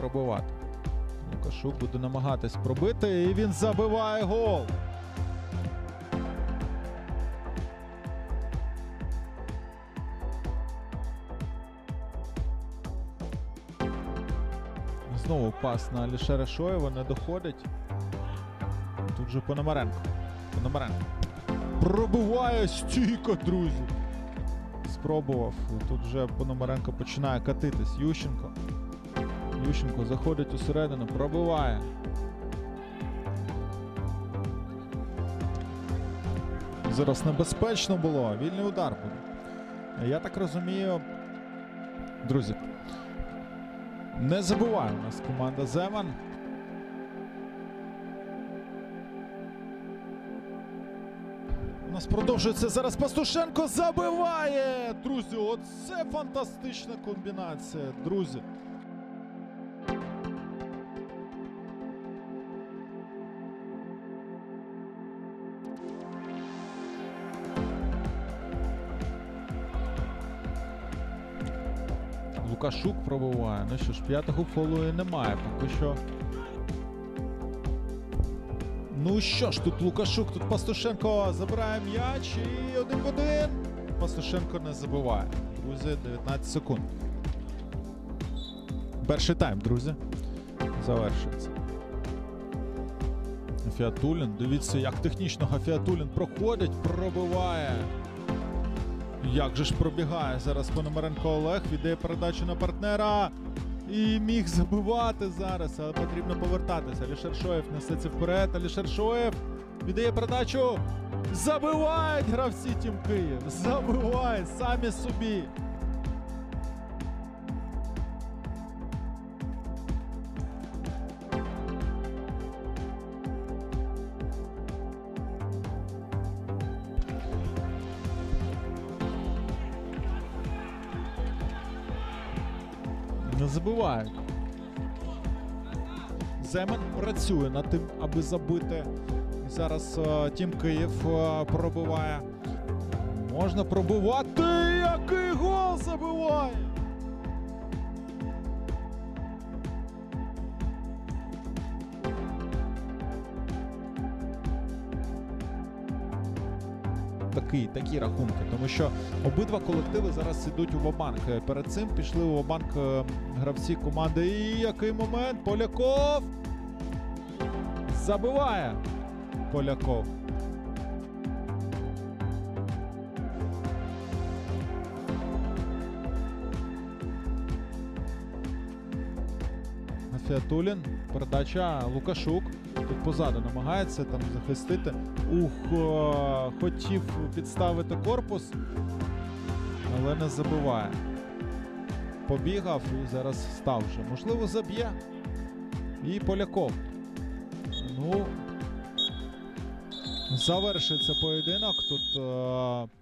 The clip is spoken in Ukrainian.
Пробивати. Лукашук буде намагатись пробити, і він забиває гол. Знову пас на Алішера Шоєва не доходить. Тут же Пономаренко. Пономаренко. Пробиває стійко, друзі. Спробував. Тут вже Пономаренко починає катитись. Ющенко. Ющенко заходить усередину, пробиває. Зараз небезпечно було. Вільний удар буде. Я так розумію, друзі. Не забуває у нас команда Земан. У нас продовжується зараз Пастушенко забиває! Друзі, оце фантастична комбінація, друзі. Лукашук пробиває. Ну що ж, п'ятого фолу і немає. Поки що. Ну що ж, тут Лукашук, тут Пастушенко забирає м'яч і один в один. Пастушенко не забиває. Друзі, 19 секунд. Перший тайм, друзі. Завершується. Фіатулін. Дивіться, як технічно Фіатулін проходить, пробиває. Як же ж пробігає зараз Пономаренко Олег, віддає передачу на партнера. І міг забивати зараз, але потрібно повертатися. Алішер Шоєв несеться вперед. Алішер Шоєв віддає передачу. Забивають гравці Тім Київ. Забивають самі собі. Не забувають. Земен працює над тим, аби забити. І зараз а, Тім Київ а, пробиває. Можна пробувати. Який гол забиває! Такий, такі рахунки, тому що обидва колективи зараз ідуть у Вабанк. Перед цим пішли у Вабанк е, гравці команди. І який момент? Поляков забиває Поляков. Фіатулін, передача Лукашук. Тут позаду намагається там захистити. Ух, е, хотів підставити корпус, але не забиває. Побігав і зараз став вже. Можливо, заб'є. І Поляков. Ну. Завершиться поєдинок. Тут е,